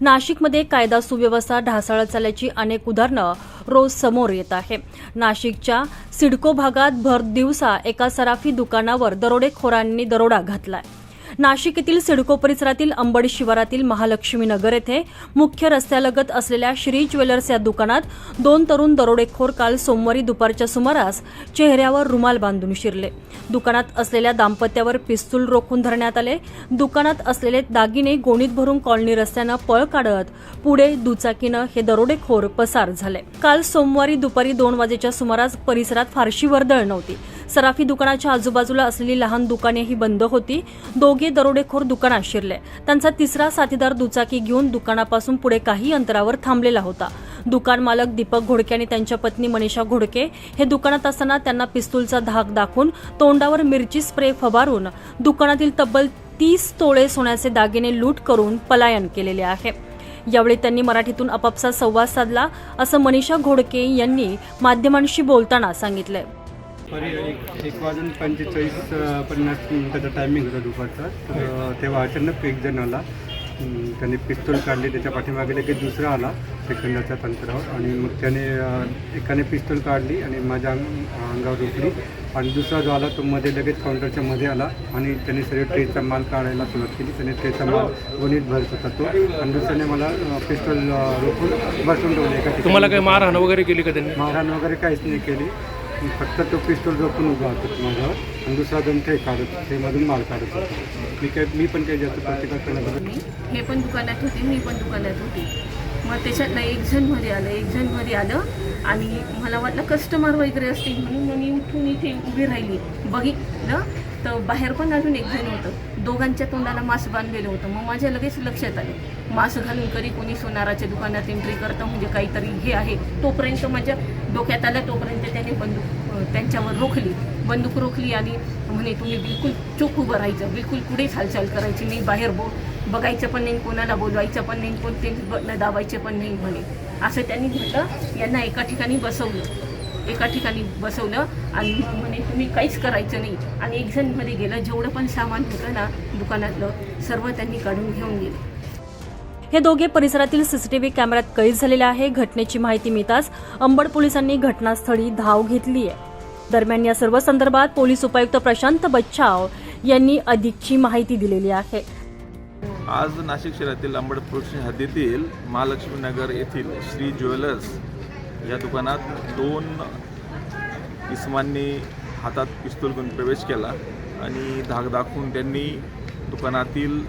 नाशिकमध्ये कायदा सुव्यवस्था ढासळत चालल्याची अनेक उदाहरणं रोज समोर येत आहे. नाशिकच्या सिडको भागात भर दिवसा एका सराफी दुकानावर दरोडेखोरांनी दरोडा घातलाय. नाशिक येथील सिडको परिसरातील अंबड शिवारातील महालक्ष्मी नगर येथे मुख्य रस्त्यालगत असलेल्या श्री ज्वेलर्स या दुकानात दोन तरुण दरोडेखोर काल सोमवारी दुपारच्या सुमारास चेहऱ्यावर रुमाल बांधून शिरले. दुकानात असलेल्या दाम्पत्यावर पिस्तूल रोखून धरण्यात आले. दुकानात असलेले दागिने गोणीत भरून कॉलनी रस्त्यानं पळ काढत पुढे दुचाकीनं हे दरोडेखोर पसार झाले. काल सोमवारी दुपारी दोन वाजेच्या सुमारास परिसरात फारशी वर्दळ नव्हती. सराफी दुकानाच्या आजूबाजूला असलेली लहान दुकानेही बंद होती. दोघे दरोडेखोर दुकानात शिरले. त्यांचा तिसरा साथीदार दुचाकी घेऊन दुकानापासून पुढे काही अंतरावर थांबलेला होता. दुकान मालक दीपक घोडके आणि त्यांच्या पत्नी मनीषा घोडके हे दुकानात असताना त्यांना पिस्तूलचा धाक दाखवून तोंडावर मिरची स्प्रे फवारून दुकानातील तब्बल तीस तोळे सोन्याचे दागिने लूट करून पलायन केलेले आहे. यावेळी त्यांनी मराठीतून आपापसात संवाद साधला असं मनीषा घोडके यांनी माध्यमांशी बोलताना सांगितलं दुपारी एक एक वाजून पंचेचाळीस पन्नास मिनिटाचा टायमिंग होता दुपारचा. तर तेव्हा अचानक एक जण आला. त्याने पिस्तूल काढली त्याच्या पाठीमागे लगेच दुसरा आला सेकंदाच्या अंतरावर. आणि मग त्याने एकाने पिस्तूल काढली आणि माझ्या अंग- अंगावर रोखली आणि दुसरा जो आला तो मध्ये लगेच काउंटरच्या मध्ये आला. आणि त्याने सगळे ट्रेचा माल काढायला सुरुवात केली. त्याने ट्रेचा माल गोणीत भरत होता तो. आणि दुसऱ्याने मला पिस्तूल रोखून बसून ठेवलं एका. तुम्हाला काही मारहाण वगैरे केली का त्यांनी? मारहाण वगैरे काहीच नाही केली. फक्त तो पिस्तूल रोखून उभा होता माझ्यावर. आणि दुसरा जण ते काढत ते मधून माल काढत होता. मी काय मी पण काही जास्त प्रतिकार करणार मी हे पण दुकानात होते. मी पण दुकानात होती. मग त्याच्यातनं एक जण घरी आलं. एक जण घरी आलं. आणि मला वाटलं कस्टमर वगैरे असतील म्हणून मग मी उठून इथे उभी राहिली. बघितलं तर बाहेर पण अजून एक जण होतं. दोघांच्या तोंडाला मास्क बांधलेलं होतं. मग माझ्या लगेच लक्षात आलं. मास्क घालून कधी कोणी सोनाराच्या दुकानात एंट्री करतं? म्हणजे काहीतरी हे आहे. तोपर्यंत माझ्या डोक्यात आलं. तोपर्यंत त्याने त्यांच्यावर रोखली बंदूक रोखली आणि म्हणे तुम्ही बिलकुल चोख उभं राहायचं बिलकुल कुठेच हालचाल करायची नाही बाहेर बो बघायचं पण नाही कोणाला बोलवायचं पण नाही कोणते बटणं दाबायचे पण नाही म्हणे. असं त्यांनी म्हटलं यांना एका ठिकाणी बसवलं. एका ठिकाणी बसवलं आणि म्हणे तुम्ही काहीच करायचं नाही. आणि एक जण गेलं जेवढं पण सामान होतं ना दुकानातलं सर्व त्यांनी काढून घेऊन गेले. हे दोघे परिसरातील सीसीटीव्ही कॅमेऱ्यात कैद झालेले आहे. घटनेची माहिती मिळताच अंबड पोलिसांनी घटनास्थळी धाव घेतली आहे दरम्यान या सर्व संदर्भात पोलीस उपायुक्त प्रशांत बच्छाव यांनी अधिकची माहिती दिलेली आहे. आज नाशिक शहरातील अंबड हद्दीतील महालक्ष्मी नगर येथील श्री ज्वेलर्स या दुकानात दोन इसमांनी हातात पिस्तूल घेऊन प्रवेश केला आणि धाक दाखवून त्यांनी दुकानातील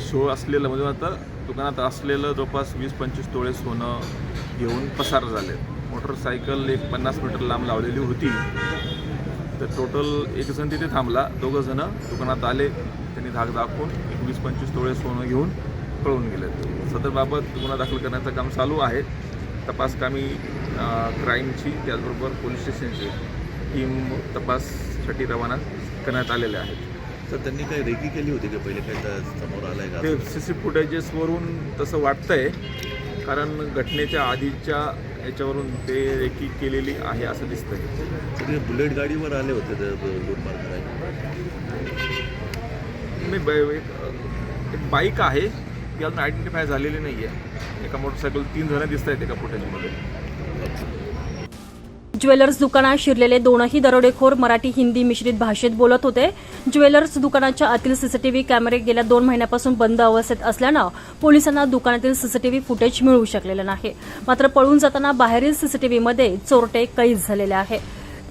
शो असलेलं म्हणजे आता दुकानात असलेलं जवळपास वीस पंचवीस तोळे सोनं घेऊन पसार झाले मोटरसायकल एक पन्नास मीटर लांब लावलेली होती. तर टोटल एक जण तिथे थांबला. दोघं जण दुकानात आले. त्यांनी धाक दाखवून एक वीस पंचवीस तोळे सोनं घेऊन पळून गेले. सदरबाबत गुन्हा दाखल करण्याचं काम चालू आहे. तपास कामी क्राईमची त्याचबरोबर पोलीस स्टेशनची टीम तपाससाठी रवाना करण्यात आलेल्या आहेत. तर त्यांनी काही रेकी केली होती का पहिले? काही त्या समोर आलंय का ते सी सी फुटेजेसवरून तसं वाटतंय. कारण घटनेच्या आधीच्या याच्यावरून ते रेकी केलेली आहे असं दिसतंय. तुम्ही बुलेट गाडीवर आले होते ते लूटमार करायला मी ब- एक एक बाईक आहे ती अजून आयडेंटिफाय झालेली नाही आहे एका मोटरसायकल तीन जण दिसत आहेत एका फुटेजमध्ये ज्वेलर्स दुकानात शिरलेले दोनही दरोडेखोर मराठी हिंदी मिश्रित भाषेत बोलत होते. ज्वेलर्स दुकानाच्या आतील सीसीटीव्ही कॅमेरे गेल्या दोन महिन्यापासून बंद अवस्थेत असल्यानं पोलिसांना दुकानातील सीसीटीव्ही फुटेज मिळू शकलेलं नाही. मात्र पळून जाताना बाहेरील सीसीटीव्हीमध्ये चोरटे कैद झालेले आहे.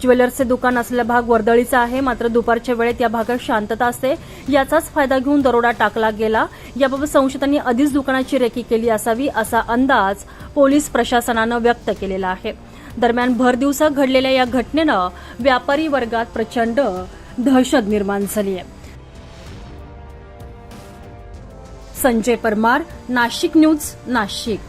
ज्वेलर्सचे दुकान असलेला भाग वर्दळीचा आहे मात्र दुपारच्या वेळेत या भागात शांतता असते. याचाच फायदा घेऊन दरोडा टाकला गेला. याबाबत संशयितांनी आधीच दुकानाची रेकी केली असावी असा अंदाज पोलीस प्रशासनानं व्यक्त केलेला आहे. दरम्यान भरदिवसा घडलेल्या या घटनेनं व्यापारी वर्गात प्रचंड दहशत निर्माण झाली आहे. संजय परमार नाशिक न्यूज नाशिक.